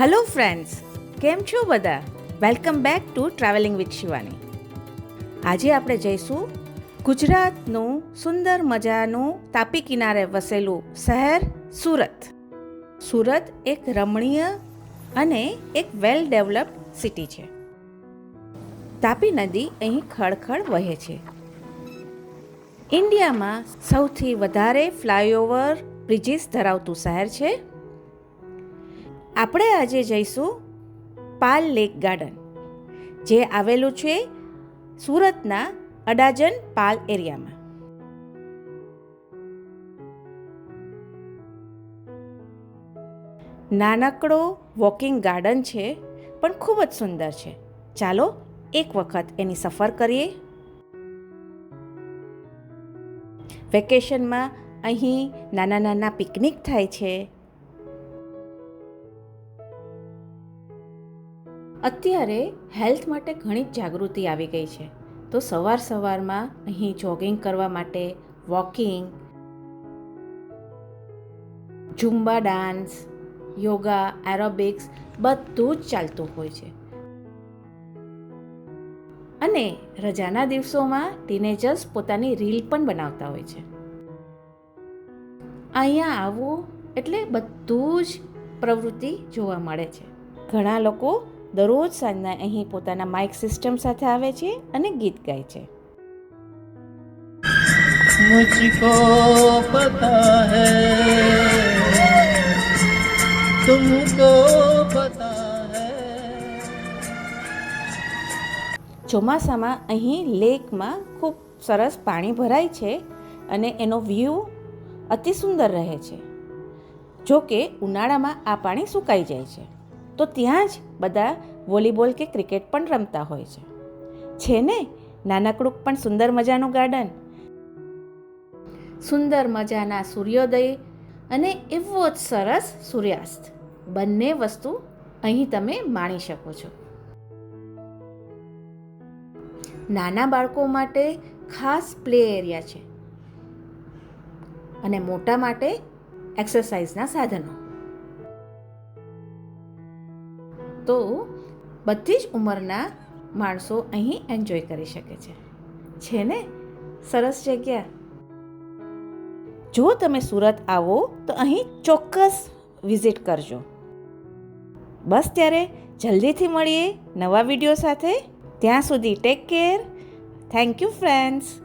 Hello friends કેમ છો બધા? Welcome back to travelling with Shivani આજે આપણે જઈશું ગુજરાતનું સુંદર મજાનું તાપી કિનારે વસેલું શહેર સુરત. સુરત એક રમણીય અને એક વેલ ડેવલપ્ડ સિટી છે. તાપી નદી અહીં ખળખળ વહે છે. ઇન્ડિયામાં સૌથી વધારે ફ્લાયઓવર બ્રિજીસ ધરાવતું શહેર છે આપણે આજે જઈશું પાલ લેક ગાર્ડન, જે આવેલું છે સુરતના અડાજન પાલ એરિયામાં. નાનકડો વોકિંગ ગાર્ડન છે, પણ ખૂબ જ સુંદર છે. ચાલો એક વખત એની સફર કરીએ. વેકેશનમાં અહીં નાના નાના પિકનિક થાય છે. અત્યારે હેલ્થ માટે ઘણી જ જાગૃતિ આવી ગઈ છે. તો સવાર સવારમાં અહીં જોગિંગ કરવા માટે walking zumba dance, yoga, aerobics બધું જ ચાલતું હોય છે. અને રજાના દિવસોમાં ટીનેજર્સ પોતાની રીલ પણ બનાવતા હોય છે. અહીંયા આવવું એટલે બધું જ પ્રવૃત્તિ જોવા મળે છે. ઘણા લોકો દરરોજ સાંજના અહીં પોતાના માઇક સિસ્ટમ સાથે આવે છે અને ગીત ગાય છે. મુજકો પતા હૈ તુમકો પતા ચોમાસામાં અહીં લેકમાં ખૂબ સરસ પાણી ભરાય છે અને એનો વ્યૂ અતિ સુંદર રહે છે. જોકે ઉનાળામાં આ પાણી સુકાઈ જાય છે. તો ત્યાં જ બધા વોલીબોલ કે ક્રિકેટ પણ રમતા હોય છે. છે ને? નાનકડું પણ સુંદર મજાનું ગાર્ડન. સુંદર મજાના સૂર્યોદય અને એવો જ સરસ સૂર્યાસ્ત. બંને વસ્તુ અહીં તમે માણી શકો છો. નાના બાળકો માટે ખાસ પ્લે એરિયા છે. અને મોટા માટે એક્સરસાઇઝના સાધનો. તો બધી જ ઉંમરના માણસો અહીં એન્જોય કરી શકે છે. છે ને? સરસ જગ્યા. જો તમે સુરત આવો તો અહીં ચોક્કસ વિઝિટ કરજો. બસ ત્યારે જલ્દીથી મળીએ નવા વીડિયો સાથે. ત્યાં સુધી take care thank you friends